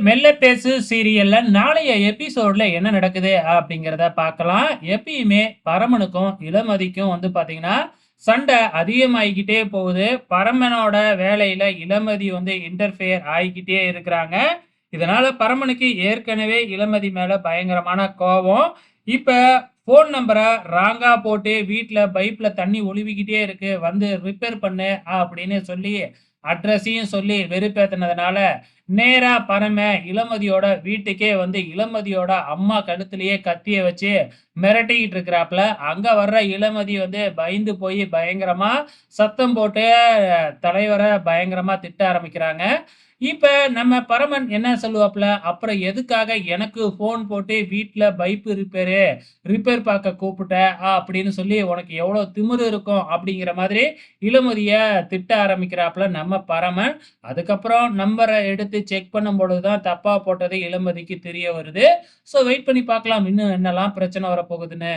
மெல்ல பேசு சீரியல்ல நாளைய எபிசோட்ல என்ன நடக்குது அப்படிங்கிறத பார்க்கலாம். எப்பயுமே பரமனுக்கும் இளமதிக்கும் வந்து பாத்தீங்கன்னா சண்டை அதிகமாகிக்கிட்டே போகுது. பரமனோட வேலையில இளமதி வந்து இன்டர்ஃபியர் ஆகிக்கிட்டே இருக்கிறாங்க. இதனால பரமனுக்கு ஏற்கனவே இளமதி மேல பயங்கரமான கோபம். இப்ப ஃபோன் நம்பரை ராங்கா போட்டு வீட்டில் பைப்பில் தண்ணி ஒழுவிக்கிட்டே இருக்கு. வந்து ரிப்பேர் பண்ணு அப்படின்னு சொல்லி அட்ரஸையும் சொல்லி வெறுப்பேத்தினதுனால நேரா பரம இளமதியோட வீட்டுக்கே வந்து இளமதியோட அம்மா கழுத்துலயே கத்திய வச்சு மிரட்டிக்கிட்டு இருக்கிறாப்புல. அங்க வர்ற இளமதி வந்து பயந்து போய் பயங்கரமா சத்தம் போட்டு தலைவரை பயங்கரமா திட்ட ஆரம்பிக்கிறாங்க. இப்ப நம்ம பரமன் என்ன சொல்லுவாப்புல? அப்புறம் எதுக்காக எனக்கு ஃபோன் போட்டு வீட்ல பைப்பு ரிப்பேரு ரிப்பேர் பார்க்க கூப்பிட்ட? அப்படின்னு சொல்லி உனக்கு எவ்வளவு திமிரு இருக்கும் அப்படிங்கிற மாதிரி இளமதிய திட்ட ஆரம்பிக்கிறாப்புல நம்ம பரமன். அதுக்கப்புறம் நம்பரை எடுத்து செக் பண்ணும் பொழுதுதான் தப்பா போட்டது இளமதிக்கு தெரிய வருது. ஸோ வெயிட் பண்ணி பார்க்கலாம் இன்னும் என்னெல்லாம் பிரச்சனை வரப்போகுதுன்னு.